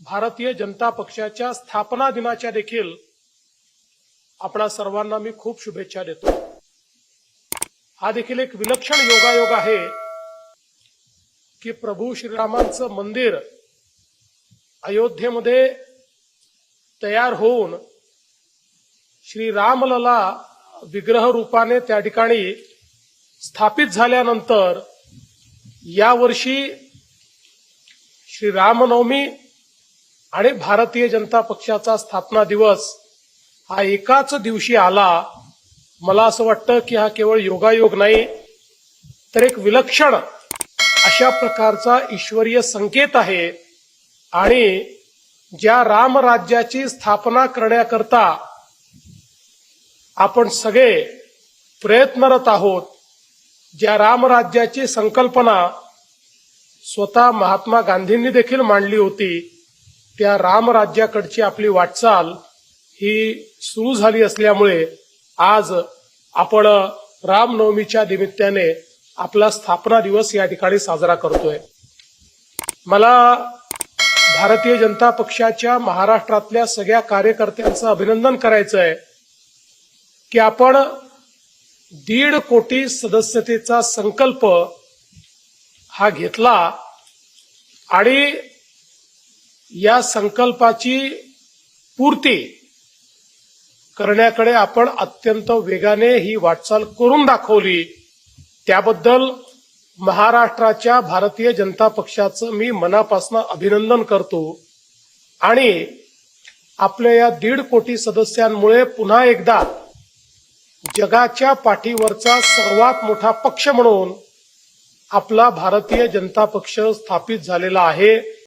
भारतीय जनता पक्षाच्या स्थापना दिनाच्या देखील आपणा सर्वांना मी खूप शुभेच्छा देतो. हा देखील एक विलक्षण योगायोग आहे की प्रभू श्रीरामांचं मंदिर अयोध्येमध्ये तयार होऊन श्री रामलला विग्रह रूपाने त्या ठिकाणी स्थापित झाल्यानंतर यावर्षी श्री रामनवमी आणि भारतीय जनता पक्षाचा स्थापना दिवस हा एकाच दिवशी आला. मला असं वाटतं की हा केवळ योगायोग नाही तर एक विलक्षण अशा प्रकारचा ईश्वरीय संकेत आहे. आणि ज्या रामराज्याची स्थापना करण्याकरता आपण सगळे प्रयत्नरत आहोत ज्या रामराज्याची संकल्पना स्वतः महात्मा गांधींनी देखील मांडली होती त्या रामराज्याकडची आपली वाटचाल ही सुरू झाली असल्यामुळे आज आपण रामनवमीच्या निमित्ताने आपला स्थापना दिवस या ठिकाणी साजरा करतोय. मला भारतीय जनता पक्षाच्या महाराष्ट्रातल्या सगळ्या कार्यकर्त्यांचं अभिनंदन करायचं आहे की आपण दीड कोटी सदस्यतेचा संकल्प हा घेतला आणि या संकल्पाची पूर्ती करण्याकडे आपण अत्यंत वेगाने ही वाटचाल करून दाखवली. त्याबद्दल महाराष्ट्राच्या भारतीय जनता पक्षाचं मी मनापासून अभिनंदन करतो. आणि आपल्या या दीड कोटी सदस्यांमुळे पुन्हा एकदा जगाच्या पाठीवरचा सर्वात मोठा पक्ष म्हणून आपला भारतीय जनता पक्ष स्थापित झालेला आहे.